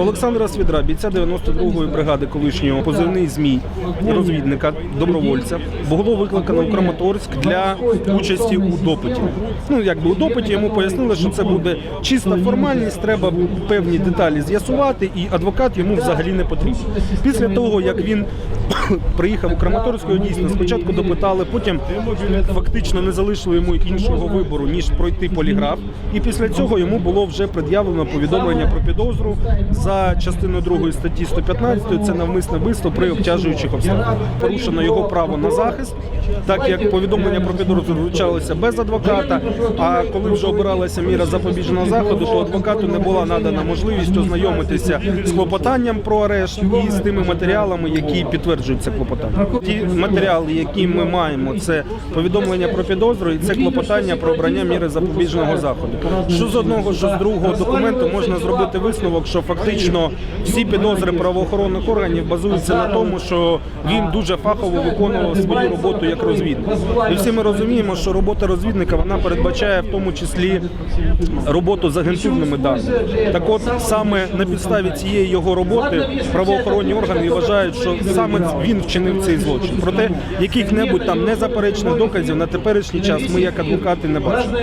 Олександра Свідра, бійця 92-ї бригади колишнього позивний ЗМІ, розвідника, добровольця, було викликано в Краматорськ для участі у допиті. Ну, якби у допиті йому пояснили, що це буде чиста формальність, треба певні деталі з'ясувати, і адвокат йому взагалі не потрібен. Після того, як він приїхав у Краматорськ, дійсно спочатку допитали, потім фактично не залишили йому іншого вибору, ніж пройти поліграф. І після цього йому було вже пред'явлено повідомлення про підозру за частиною 2 статті 115, це навмисне вбивство при обтяжуючих обставинах. Порушено його право на захист, так як повідомлення про підозру вручалося без адвоката. А коли вже обиралася міра запобіжного заходу, то адвокату не була надана можливість ознайомитися з клопотанням про арешт і з тими матеріалами, які підтверджують це клопотання. Ті матеріали, які ми маємо, це повідомлення про підозру і це клопотання про обрання міри запобіжного заходу. Що з одного, що з другого документу можна зробити висновок, що фактично всі підозри правоохоронних органів базуються на тому, що він дуже фахово виконував свою роботу як розвідник. І всі ми розуміємо, що робота розвідника вона передбачає в тому числі роботу з агентурними даними. Так от саме на підставі цієї його роботи правоохоронні органи вважають, що саме він вчинив цей злочин. Проте яких-небудь там незаперечних доказів на теперішній час ми як адвокати не бачимо.